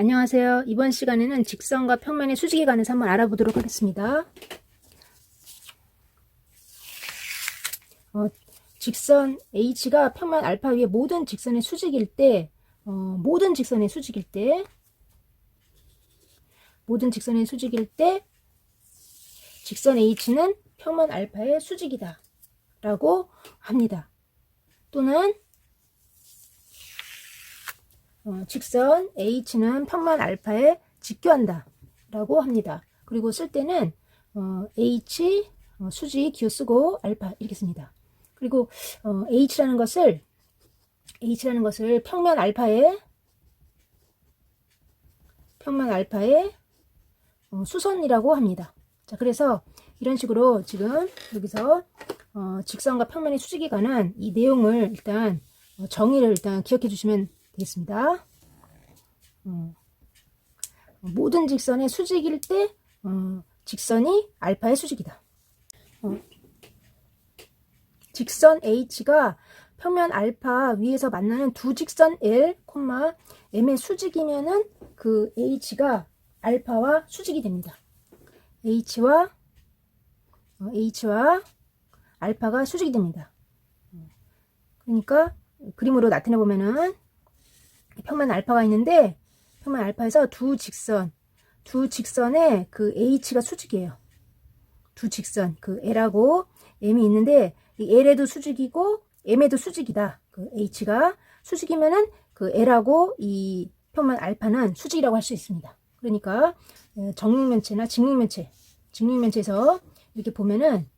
안녕하세요. 이번 시간에는 직선과 평면의 수직에 관해서 한번 알아보도록 하겠습니다. 어, 직선 H가 평면 알파 위에 모든 직선의 수직일 때, 어, 모든 직선의 수직일 때, 모든 직선의 수직일 때, 직선 H는 평면 알파의 수직이다. 라고 합니다. 또는 어, 직선 H는 평면 알파에 직교한다 라고 합니다. 그리고 쓸 때는 어, H 어, 수직 기호 쓰고 알파 이렇게 씁니다. 그리고 어, H라는 것을 H라는 것을 평면 알파에 평면 알파의 어, 수선이라고 합니다. 자, 그래서 이런 식으로 지금 여기서 어, 직선과 평면의 수직에 관한 이 내용을 일단 어, 정의를 일단 기억해 주시면 되겠습니다. 어, 모든 직선의 수직일 때 어, 직선이 알파의 수직이다. 어, 직선 H가 평면 알파 위에서 만나는 두 직선 L, M의 수직이면은 그 H가 알파와 수직이 됩니다. H와 어, H와 알파가 수직이 됩니다. 그러니까 그림으로 나타내 보면은 평면 알파가 있는데 평면 알파에서 두 직선 두 직선에 그 H가 수직이에요. 두 직선 그 L하고 M이 있는데 이 L에도 수직이고 M에도 수직이다. 그 H가 수직이면은 그 L하고 이 평면 알파는 수직이라고 할 수 있습니다. 그러니까 정육면체나 직육면체 직육면체에서 이렇게 보면은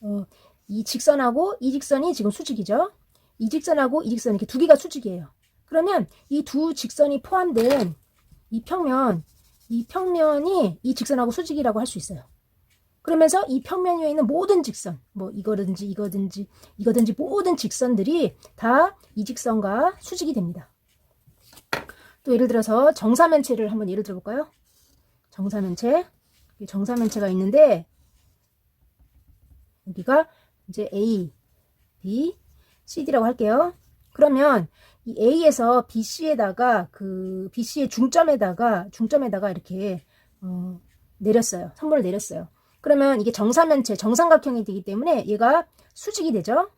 어, 이 직선하고 이 직선이 지금 수직이죠. 이 직선하고 이 직선 이렇게 두 개가 수직이에요. 그러면 이 두 직선이 포함된 이 평면, 이 평면이 이 직선하고 수직이라고 할 수 있어요. 그러면서 이 평면 위에 있는 모든 직선, 뭐 이거든지 이거든지 이거든지 모든 직선들이 다 이 직선과 수직이 됩니다. 또 예를 들어서 정사면체를 한번 예를 들어볼까요? 정사면체, 정사면체가 있는데 여기가 이제 A, B, CD라고 할게요. 그러면 이 A에서 BC에다가 그 BC의 중점에다가 중점에다가 이렇게 어, 내렸어요. 선물을 내렸어요. 그러면 이게 정사면체, 정삼각형이 되기 때문에 얘가 수직이 되죠.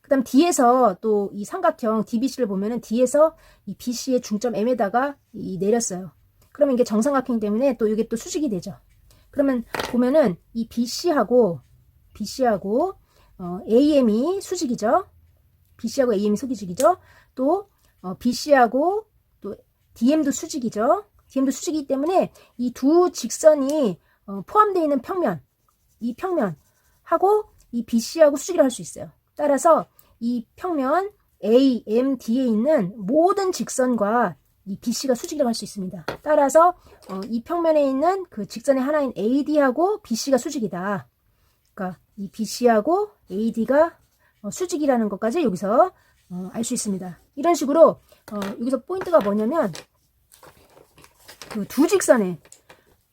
그 다음 D에서 또 이 삼각형 DBC를 보면은 D에서 이 BC의 중점 M에다가 이 내렸어요. 그러면 이게 정삼각형 때문에 또 이게 또 수직이 되죠. 그러면 보면은 이 BC하고 BC하고 어, AM이 수직이죠. BC하고 AM이 수직이죠. 또 어, BC하고 또 DM도 수직이죠. DM도 수직이기 때문에 이 두 직선이 어, 포함되어 있는 평면, 이 평면하고 이 BC하고 수직이라 할 수 있어요. 따라서 이 평면 AMD에 있는 모든 직선과 이 BC가 수직이라고 할 수 있습니다. 따라서 어, 이 평면에 있는 그 직선의 하나인 AD하고 BC가 수직이다. 그러니까 이 BC하고 AD가 어, 수직이라는 것까지 여기서 어, 알 수 있습니다. 이런 식으로 어, 여기서 포인트가 뭐냐면 그 두 직선에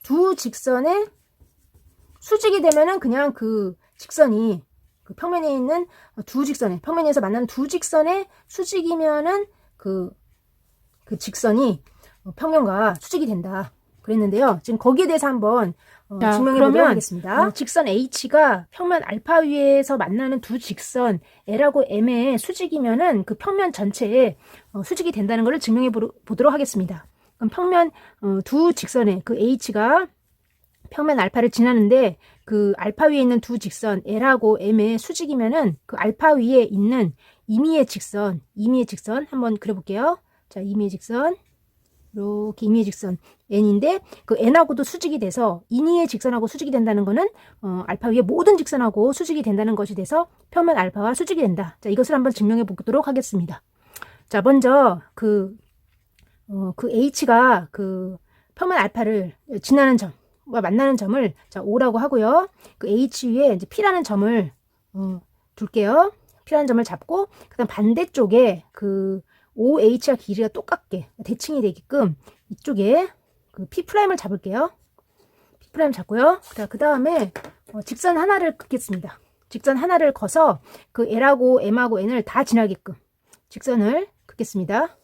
두 직선에 수직이 되면은 그냥 그 직선이 그 평면에 있는 두 직선에 평면에서 만나는 두 직선의 수직이면은 그, 그 직선이 평면과 수직이 된다. 그랬는데요. 지금 거기에 대해서 한번 어, 자, 증명해 그러면, 보도록 하겠습니다. 어, 직선 H가 평면 알파 위에서 만나는 두 직선 L하고 M의 수직이면은 그 평면 전체에 어, 수직이 된다는 것을 증명해 보로, 보도록 하겠습니다. 그럼 평면 어, 두 직선에 그 H가 평면 알파를 지나는데 그 알파 위에 있는 두 직선 L하고 M의 수직이면은 그 알파 위에 있는 임의의 직선, 임의의 직선 한번 그려볼게요. 자, 임의의 직선. 이렇게 임의의 직선 n인데 그 n하고도 수직이 돼서 인의의 직선하고 수직이 된다는 거는 어, 알파 위에 모든 직선하고 수직이 된다는 것이 돼서 평면 알파와 수직이 된다. 자, 이것을 한번 증명해 보도록 하겠습니다. 자, 먼저 그, 어, 그 h가 그 평면 알파를 지나는 점, 과 만나는 점을 자, O라고 하고요. 그 H 위에 이제 P라는 점을 어, 둘게요. P라는 점을 잡고 그다음 반대쪽에 그 OH와 길이가 똑같게 대칭이 되게끔 이쪽에 그 P 프라임을 잡을게요. P 프라임 잡고요. 그 다음에 어, 직선 하나를 긋겠습니다. 직선 하나를 커서 그 L하고 M하고 N을 다 지나게끔 직선을 긋겠습니다.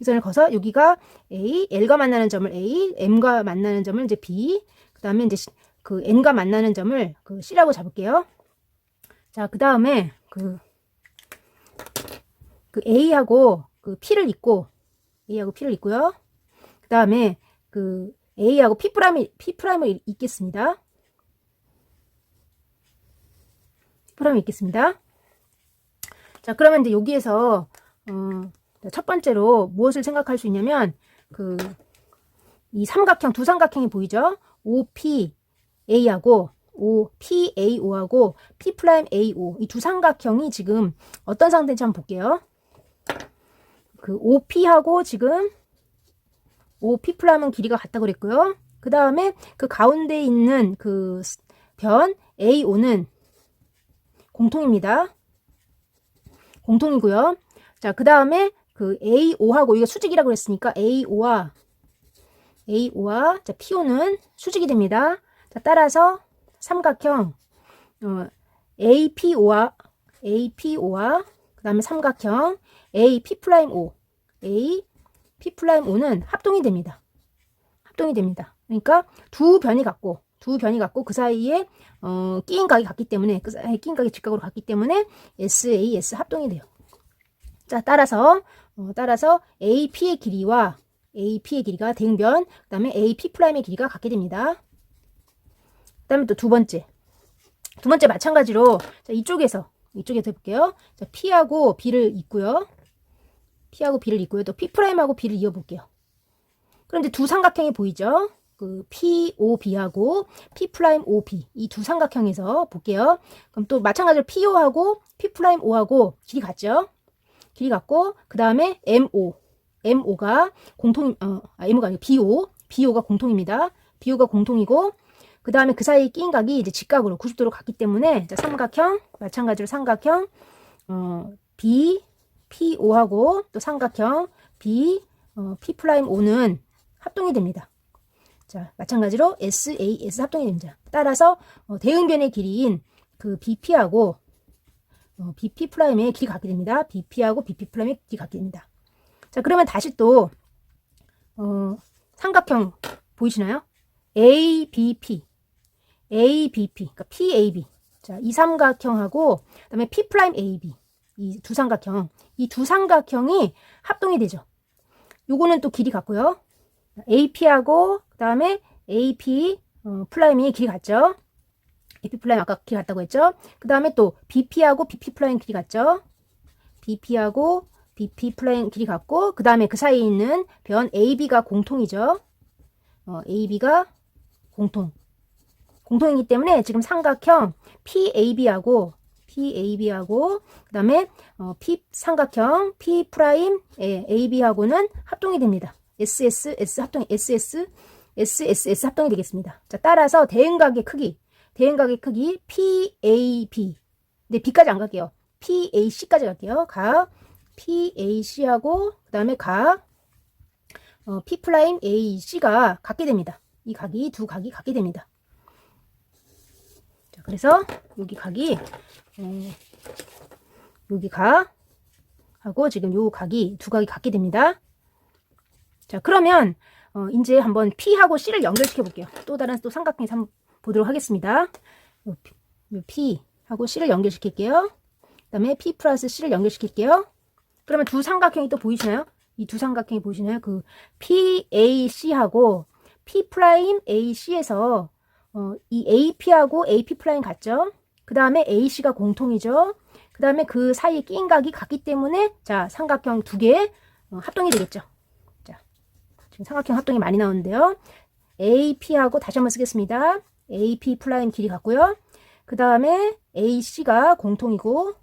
이 선을 그어서 여기가 A, L과 만나는 점을 A, M과 만나는 점을 이제 B, 그 다음에 이제 그 N과 만나는 점을 그 C라고 잡을게요. 자, 그 다음에 그, 그 A하고 그 P를 잇고, A하고 P를 잇고요. 그 다음에 그 A하고 P 프라임, P 프라임을 잇겠습니다. P 프라임을 잇겠습니다. 자, 그러면 이제 여기에서, 어, 첫 번째로 무엇을 생각할 수 있냐면, 그, 이 삼각형, 두 삼각형이 보이죠? OPA하고, OPAO하고, P'AO. 이 두 삼각형이 지금 어떤 상태인지 한번 볼게요. 그 OP하고 지금 OP'은 길이가 같다 그랬고요. 그 다음에 그 가운데 있는 그 변 AO는 공통입니다. 공통이고요. 자, 그 다음에 그 AO하고 이게 수직이라고 그랬으니까 AO와 AO와 자, PO는 수직이 됩니다. 자, 따라서 삼각형 어, APO와 APO와 그 다음에 삼각형 AP'O AP'O는 합동이 됩니다. 합동이 됩니다. 그러니까 두 변이 같고 두 변이 같고 그 사이에 어, 끼인 각이 같기 때문에 그 사이에 끼인 각이 직각으로 같기 때문에 SAS 합동이 돼요. 자, 따라서 어, 따라서 AP의 길이와 AP의 길이가 대응변, 그 다음에 AP'의 길이가 같게 됩니다. 그 다음에 또 두 번째. 두 번째 마찬가지로 자, 이쪽에서 이쪽에서 해볼게요. 자, P하고 B를 잇고요. P하고 B를 잇고요. 또 P'하고 B를 이어볼게요. 이제 두 삼각형이 보이죠? 그 POB하고 P'OB 이 두 삼각형에서 볼게요. 그럼 또 마찬가지로 PO하고 P'O하고 길이 같죠? 길이 같고 그 다음에 MO MO가 공통 어 아, MO가 아니고 BO BO가 공통입니다. BO가 공통이고 그 다음에 그 사이에 끼인 각이 이제 직각으로 90도로 갔기 때문에 자, 삼각형 마찬가지로 삼각형 어, B PO하고 또 삼각형 B 어, P'O는 합동이 됩니다. 자, 마찬가지로 SAS 합동이 됩니다. 따라서 어, 대응변의 길이인 그 BP하고 어, BP 프라임의 길이 같게 됩니다. BP하고 BP 프라임의 길이 같게 됩니다. 자, 그러면 다시 또 어, 삼각형 보이시나요? ABP, ABP, 그러니까 PAB. 자, 이 삼각형하고 그다음에 P 프라임 AB 이 두 삼각형, 이 두 삼각형이 합동이 되죠. 요거는 또 길이 같고요. AP하고 그다음에 AP 어, 플라임이 길이 같죠. AP 플라임 아까 길이 같다고 했죠. 그 다음에 또 BP하고 BP 플라임 길이 같죠. BP하고 BP 플라임 길이 같고 그 다음에 그 사이에 있는 변 AB가 공통이죠. 어, AB가 공통. 공통이기 때문에 지금 삼각형 PAB하고 PAB하고 그다음에 어, P 삼각형 P 프라임 AB하고는 합동이 됩니다. SSS 합동 SS SSS 합동이 되겠습니다. 자, 따라서 대응각의 크기 대응각의 크기 PAB. 근데 B까지 안 갈게요. PAC까지 갈게요. 각 PAC하고 그다음에 각 어, P 프라임 AC가 같게 됩니다. 이 각이 두 각이 같게 됩니다. 자, 그래서 여기 각이 어, 여기 각 하고 지금 요 각이 두 각이 같게 됩니다. 자, 그러면 어, 이제 한번 P하고 C를 연결시켜 볼게요. 또 다른 또 삼각형에서 한번 보도록 하겠습니다. P하고 C를 연결시킬게요. 그 다음에 P 플러스 C를 연결시킬게요. 그러면 두 삼각형이 또 보이시나요? 이 두 삼각형이 보이시나요? 그 PAC하고 P 프라임 AC에서 어, 이 AP하고 AP 프라임 같죠? 그 다음에 AC가 공통이죠? 그 다음에 그 사이에 끼인 각이 같기 때문에 자 삼각형 두개 어, 합동이 되겠죠? 자 지금 삼각형 합동이 많이 나오는데요. AP하고 다시 한번 쓰겠습니다. AP 플라임 길이 같고요. 그 다음에 AC가 공통이고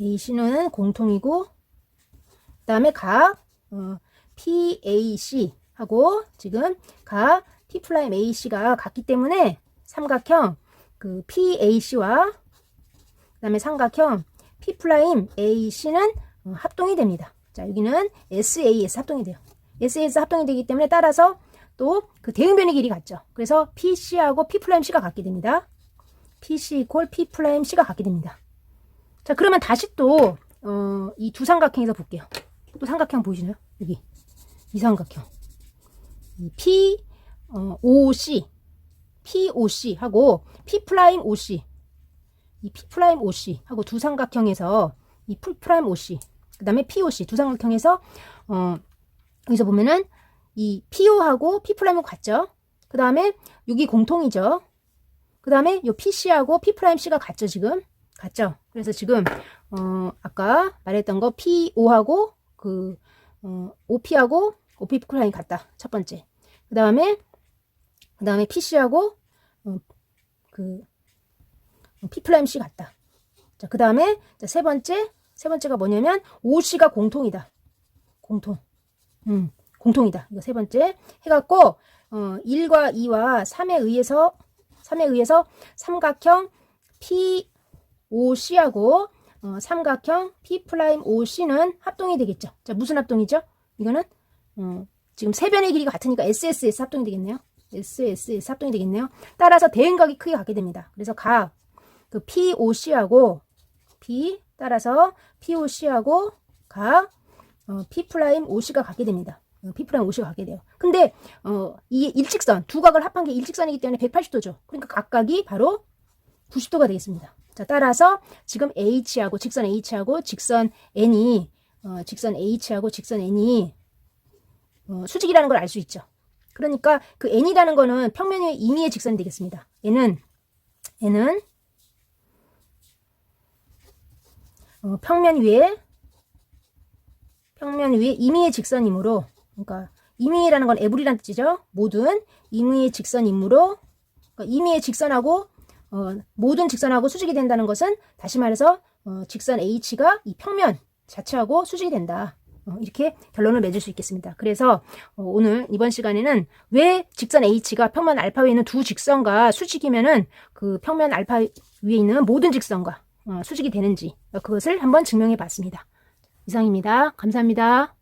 AC는 공통이고 그 다음에 각 어, PAC 하고 지금 각 P 플라임 AC가 같기 때문에 삼각형 그 PAC와 그 다음에 삼각형 P 플라임 AC는 어, 합동이 됩니다. 자 여기는 SAS 합동이 돼요. SAS 합동이 되기 때문에 따라서 또 그 대응변의 길이 같죠. 그래서 PC하고 P 플라임 C가 같게 됩니다. PC 이퀄 P 플라임 C가 같게 됩니다. 자 그러면 다시 또 어, 이 두 삼각형에서 볼게요. 또 삼각형 보이시나요? 여기 이 삼각형 이 P 어, OC POC 하고 P 프라임 OC 이 P 프라임 OC 하고 두 삼각형에서 이 P 프라임 OC 그 다음에 POC 두 삼각형에서 어 여기서 보면은 이 PO하고 P 프라임은 같죠. 그 다음에 여기 공통이죠. 그 다음에 요 PC하고 P 프라임 C가 같죠, 지금. 같죠. 그래서 지금 어 아까 말했던 거 PO하고 그 어, OP하고 OP 프라임 같다. 첫 번째. 그 다음에 그 다음에 PC하고 어, 그 P 프라임 C 같다. 자, 그 다음에 자, 세 번째 세 번째가 뭐냐면 OC가 공통이다. 공통. 음, 공통이다. 이거 세 번째 해갖고 어, 1과 2와 3에 의해서 3에 의해서 삼각형 POC하고 어, 삼각형 P 프라임 OC는 합동이 되겠죠. 자, 무슨 합동이죠? 이거는 어, 지금 세 변의 길이가 같으니까 SSS 합동이 되겠네요. SSS 합동이 되겠네요. 따라서 대응각이 크게 같게 됩니다. 그래서 각 그 POC하고 P 따라서 POC하고 각 어, P 프라임 OC가 같게 됩니다. 어, P 프라임 OC가 같게 돼요. 근데 어, 이 일직선 두 각을 합한 게 일직선이기 때문에 180도죠. 그러니까 각각이 바로 90도가 되겠습니다. 자, 따라서 지금 H하고 직선 H하고 직선 N이 어, 직선 H하고 직선 N이 어, 수직이라는 걸 알 수 있죠. 그러니까 그 N이라는 거는 평면 위의 임의의 직선이 되겠습니다. N은 N은 어, 평면 위에 평면 위에 임의의 직선이므로 그러니까 임의라는 건 에브리란 뜻이죠. 모든 임의의 직선이므로 그러니까 임의의 직선하고 어, 모든 직선하고 수직이 된다는 것은 다시 말해서 어, 직선 H가 이 평면 자체하고 수직이 된다. 어, 이렇게 결론을 맺을 수 있겠습니다. 그래서 어, 오늘 이번 시간에는 왜 직선 H가 평면 알파 위에 있는 두 직선과 수직이면은 그 평면 알파 위에 있는 모든 직선과 어, 수직이 되는지 그것을 한번 증명해 봤습니다. 이상입니다. 감사합니다.